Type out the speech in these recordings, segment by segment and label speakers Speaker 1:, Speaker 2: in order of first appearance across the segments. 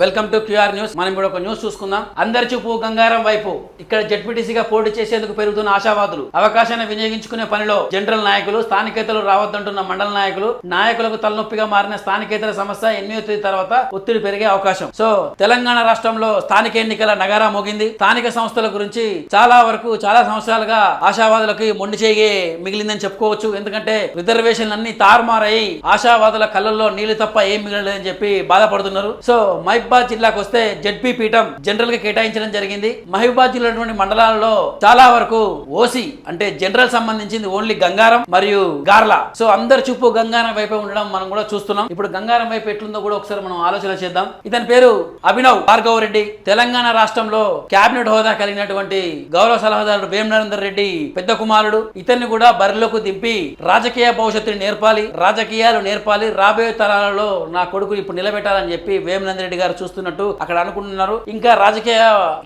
Speaker 1: Welcome to QR news. మనం ఇప్పుడు ఒక న్యూస్ చూసుకుందాం. అందరి చూపు గంగారం వైపు. ఇక్కడ జడ్పీటీసీగా పోటీ చేసేందుకు పెరుగుతున్న ఆశావాదులు. అవకాశాన్ని వినియోగించుకునే పనిలో జనరల్ నాయకులు స్థానికేతలు రావద్దంటున్న మండల నాయకులు నాయకులకు తలనొప్పిగా మారిన స్థానికేతర సమస్య ఎనిమిదో తేదీ తర్వాత ఒత్తిడి పెరిగే అవకాశం. సో తెలంగాణ రాష్ట్రంలో స్థానిక ఎన్నికల నగారా మోగింది. స్థానిక సంస్థల గురించి చాలా వరకు చాలా సంవత్సరాలుగా ఆశావాదులకి మొండి చేయి మిగిలిందని చెప్పుకోవచ్చు. ఎందుకంటే రిజర్వేషన్లన్నీ తారుమారై ఆశావాదుల కళ్ళల్లో నీళ్ళు తప్ప ఏం మిగలలేదని చెప్పి బాధపడుతున్నారు. సో మహిబాద్ జిల్లాకు వస్తే జడ్పీ పీఠం జనరల్గా కేటాయించడం జరిగింది. మహిబాద్ జిల్లా మండలాలలో చాలా వరకు ఓసి అంటే జనరల్ సంబంధించింది ఓన్లీ గంగారం మరియు గార్లా. సో అందరి చూపు గంగారం వైపే ఉండడం మనం కూడా చూస్తున్నాం. ఇప్పుడు గంగారం వైపు ఎట్లుందో కూడా ఒకసారి మనం ఆలోచన చేద్దాం. ఇతని పేరు అభినవ్ భార్గవ్ రెడ్డి. తెలంగాణ రాష్ట్రంలో కేబినెట్ హోదా కలిగినటువంటి గౌరవ సలహాదారుడు వేం నరేందర్ రెడ్డి పెద్ద కుమారుడు. ఇతన్ని కూడా బరిలోకి దింపి రాజకీయ భవిష్యత్తుని నేర్పాలి రాజకీయాలు నేర్పాలి రాబోయే తరాలలో నా కొడుకు ఇప్పుడు నిలబెట్టాలని చెప్పి వేమనంద రెడ్డి గారు చూస్తున్నట్టు అక్కడ అనుకుంటున్నారు. ఇంకా రాజకీయ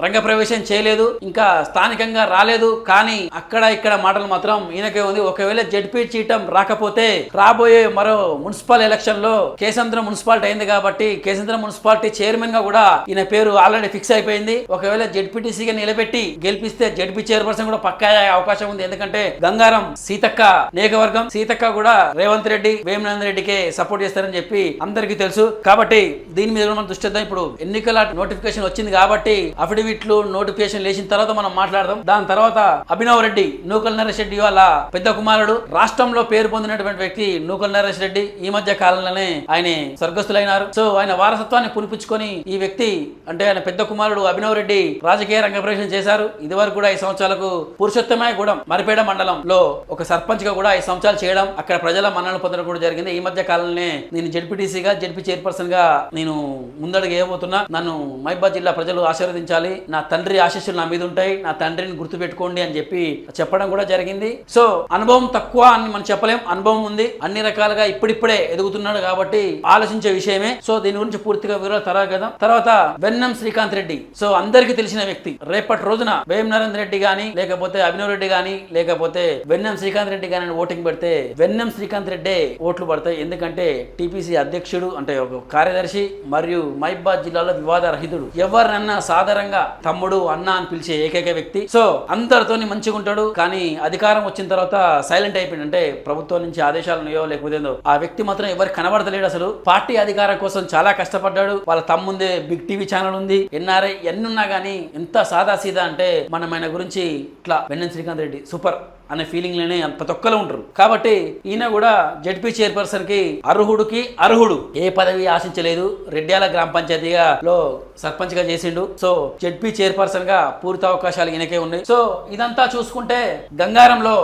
Speaker 1: రంగ ప్రవేశం చేయలేదు ఇంకా స్థానికంగా రాలేదు కానీ అక్కడ ఇక్కడ మాటలు మాత్రం ఈయనకే ఉంది. ఒకవేళ జడ్పీ చీటం రాకపోతే రాబోయే మరో మున్సిపల్ ఎలక్షన్లో కేసంద్రం మున్సిపాలిటీ అయింది కాబట్టి కేసంద్రం మున్సిపాలిటీ చైర్మన్గా కూడా ఈయన పేరు ఆల్రెడీ ఫిక్స్ అయిపోయింది. ఒకవేళ జడ్పీటీసీగా నిలబెట్టి గెలిపిస్తే జడ్పీ చైర్పర్సన్ కూడా పక్కా అయ్యే అవకాశం ఉంది. ఎందుకంటే గంగారం సీతక్క నియోజకవర్గం సీతక్క కూడా రేవంత్ రెడ్డి వేమనంద రెడ్డికే సపోర్ట్ చేస్తారని చెప్పి అందరికీ తెలుసు. కాబట్టి దీని మీద మనం దృష్టి పెడదాం ఇప్పుడు ఎన్నికల నోటిఫికేషన్ వచ్చింది కాబట్టి అఫిడవిట్లు నోటిఫికేషన్ లేచిన తర్వాత మనం మాట్లాడదాం. దాని తర్వాత అభినవ్ రెడ్డి నూకల్ నరేష్ రెడ్డి వాళ్ళ పెద్ద కుమారుడు. రాష్ట్రంలో పేరు పొందినటువంటి వ్యక్తి నూకల్ నరేష్ రెడ్డి. ఈ మధ్య కాలంలోనే ఆయన స్వర్గస్థులైనారు. సో ఆయన వారసత్వాన్ని పునిపించుకొని ఈ వ్యక్తి అంటే ఆయన పెద్ద కుమారుడు అభినవ్ రెడ్డి రాజకీయ రంగ ప్రవేశం చేశారు. ఇది వరకు కూడా ఐదు సంవత్సరాలకు పురుషోత్తమాయ గూడెం మరిపేడ మండలంలో ఒక సర్పంచ్గా కూడా ఐదు సంవత్సరాలు చేయడం అక్కడ ప్రజల మన్ననలు పొందడం కూడా జరిగింది. ఈ మధ్య కాలంలోనే నేను జడ్పీటీసీగా జడ్పీ చైర్పర్సన్గా నేను ముందడుగు వేయబోతున్నా నన్ను మైబాద్ జిల్లా ప్రజలు ఆశీర్వదించాలి నా తండ్రి ఆశీస్సులు నా మీద ఉంటాయి నా తండ్రిని గుర్తుపెట్టుకోండి అని చెప్పి చెప్పడం కూడా జరిగింది. సో అనుభవం తక్కువ అని మనం చెప్పలేం అనుభవం ఉంది. అన్ని రకాలుగా ఇప్పుడిప్పుడే ఎదుగుతున్నాడు కాబట్టి ఆలోచించే విషయమే. సో దీని గురించి పూర్తిగా వివరాలు తర్వాత కదా తర్వాత వెన్నం శ్రీకాంత్ రెడ్డి. సో అందరికీ తెలిసిన వ్యక్తి. రేపటి రోజున వేం నరేంద్ర రెడ్డి గాని లేకపోతే అభినవ్ రెడ్డి గాని లేకపోతే వెన్నం శ్రీకాంత్ రెడ్డి గాని ఓటింగ్ పెడితే వెన్నం శ్రీకాంత్ రెడ్డి ఓట్లు పడతాయి. ఎందుకంటే టీపీసీ అధ్యక్షుడు అంటే ఒక కార్యదర్శి మరియు మై మైబాద్ జిల్లాలో వివాద రహితుడు ఎవరినన్నా సాధారణంగా తమ్ముడు అన్న అని పిలిచే ఏకైక వ్యక్తి. సో అందరితోని మంచిగా ఉంటాడు. కానీ అధికారం వచ్చిన తర్వాత సైలెంట్ అయిపోయింది అంటే ప్రభుత్వం నుంచి ఆదేశాలు ఉన్నాయో లేకపోతే ఆ వ్యక్తి మాత్రం ఎవరు కనబడతలేడు అసలు. పార్టీ అధికారం కోసం చాలా కష్టపడ్డాడు. వాళ్ళ తమ్ముందే బిగ్ టీవీ ఛానల్ ఉంది. ఎన్ఆర్ఐ ఎన్నున్నా కానీ ఎంత సాదా సీదా అంటే మనం ఆయన గురించి ఇట్లా వెన్నెన్ శ్రీకాంత్ రెడ్డి. సూపర్. అనే ఫీలింగ్లోనే ప్రతి ఒక్కరు ఉంటారు కాబట్టి ఈయన కూడా జడ్పీ చైర్పర్సన్కి అర్హుడికి అర్హుడు. ఏ పదవి ఆశించలేదు. రెడ్యాల గ్రామ పంచాయతీగా లో సర్పంచ్గా చేసిండు. సో జడ్పీ చైర్పర్సన్గా పూర్తి అవకాశాలు ఈయనకే ఉన్నాయి. సో ఇదంతా చూసుకుంటే గంగారంలో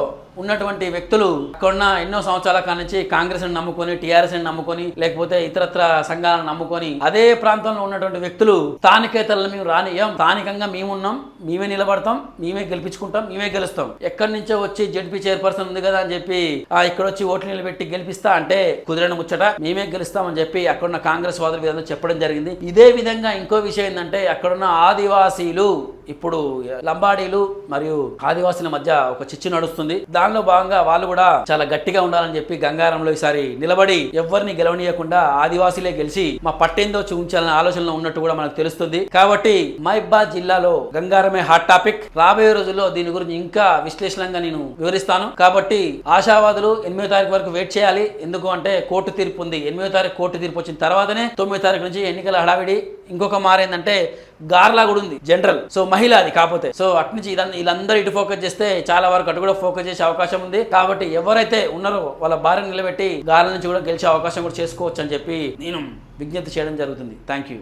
Speaker 1: ఉన్నటువంటి వ్యక్తులు అక్కడున్న ఎన్నో సంవత్సరాల కాడ నుంచి కాంగ్రెస్ని నమ్ముకొని టీఆర్ఎస్ని నమ్ముకొని లేకపోతే ఇతరత్ర సంఘాలను నమ్ముకొని అదే ప్రాంతంలో ఉన్నటువంటి వ్యక్తులు స్థానికేతలను మేము రానియం స్థానికంగా మేమున్నాం. మేమే నిలబడతాం. మేమే గెలిపించుకుంటాం. మేమే గెలుస్తాం. ఎక్కడి నుంచో వచ్చి జడ్పీ చైర్పర్సన్ ఉంది కదా అని చెప్పి ఆ ఇక్కడ వచ్చి ఓట్లు నిలబెట్టి గెలిపిస్తా అంటే కుదిరని ముచ్చట. మేమే గెలుస్తామని చెప్పి అక్కడున్న కాంగ్రెస్ వాదుల విధంగా చెప్పడం జరిగింది. ఇదే విధంగా ఇంకో విషయం ఏంటంటే అక్కడున్న ఆదివాసీలు ఇప్పుడు లంబాడీలు మరియు ఆదివాసుల మధ్య ఒక చిచ్చు నడుస్తుంది. దానిలో భాగంగా వాళ్ళు కూడా చాలా గట్టిగా ఉండాలని చెప్పి గంగారంలో ఈసారి నిలబడి ఎవరిని గెలవనీయకుండా ఆదివాసీలే గెలిచి మా పట్టేందో చూపించాలనే ఆలోచనలో ఉన్నట్టు కూడా మనకు తెలుస్తుంది. కాబట్టి మహిబాద్ జిల్లాలో గంగారమే హాట్ టాపిక్ రాబోయే రోజుల్లో దీని గురించి ఇంకా విశ్లేషణంగా నేను వివరిస్తాను. కాబట్టి ఆశావాదులు ఎనిమిదో తారీఖు వరకు వెయిట్ చేయాలి. ఎందుకు అంటే కోర్టు తీర్పు ఉంది. ఎనిమిదో తారీఖు కోర్టు తీర్పు వచ్చిన తర్వాతనే తొమ్మిదో తారీఖు నుంచి ఎన్నికల హడావిడి ఇంకొక మారేందంటే గార్లా కూడా ఉంది జనరల్ సో మహిళ అది కాకపోతే. సో అటు నుంచి ఇదంతా వీళ్ళందరూ ఇటు ఫోకస్ చేస్తే చాలా వరకు అటు కూడా ఫోకస్ చేసే అవకాశం ఉంది. కాబట్టి ఎవరైతే ఉన్నారో వాళ్ళ భార్యను నిలబెట్టి గార్ల నుంచి కూడా గెలిచే అవకాశం కూడా చేసుకోవచ్చు అని చెప్పి నేను విజ్ఞప్తి చేయడం జరుగుతుంది. Thank you